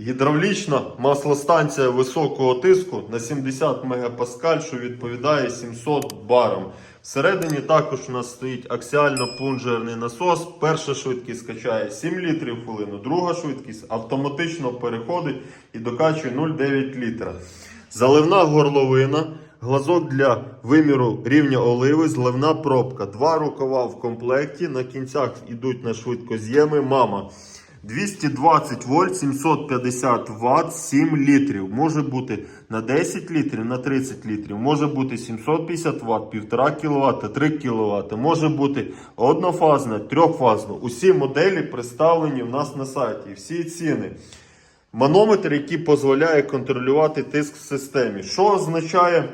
Гідравлічна маслостанція високого тиску на 70 МПа, що відповідає 700 барам. Всередині також у нас стоїть аксіально-плунжерний насос. Перша швидкість качає 7 літрів в хвилину, друга швидкість автоматично переходить і докачує 0,9 літра. Заливна горловина, глазок для виміру рівня оливи, зливна пробка. Два рукава в комплекті. На кінцях йдуть на швидкоз'єми. Мама. 220 вольт, 750 Вт, 7 літрів. Може бути на 10 літрів, на 30 літрів. Може бути 750 Вт, 1,5 кВт, 3 кВт. Може бути однофазна, трьохфазна. Усі моделі представлені в нас на сайті. Всі ціни. Манометр, який дозволяє контролювати тиск в системі. Що означає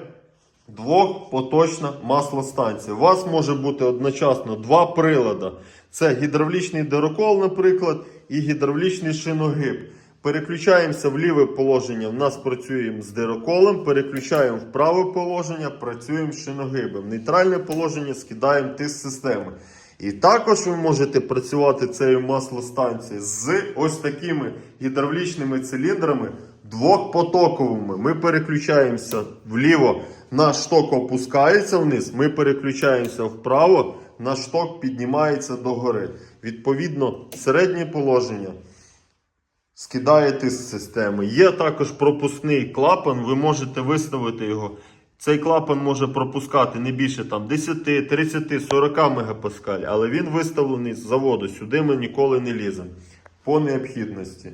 двохпоточна маслостанція? У вас може бути одночасно два прилади. Це гідравлічний дирокол, наприклад, і гідравлічний шиногиб. Переключаємося в ліве положення, в нас працюємо з дироколем, переключаємо в праве положення, працюємо з шиногибом. Нейтральне положення скидаємо тиск системи. І також ви можете працювати цією маслостанцією з ось такими гідравлічними циліндрами двохпотоковими. Ми переключаємося вліво, наш шток опускається вниз, ми переключаємося вправо, наш шток піднімається догори. Відповідно, середнє положення скидає тиск системи. Є також пропускний клапан, ви можете виставити його. Цей клапан може пропускати не більше там 10, 30, 40 мегапаскаль, але він виставлений з заводу. Сюди ми ніколи не ліземо. По необхідності.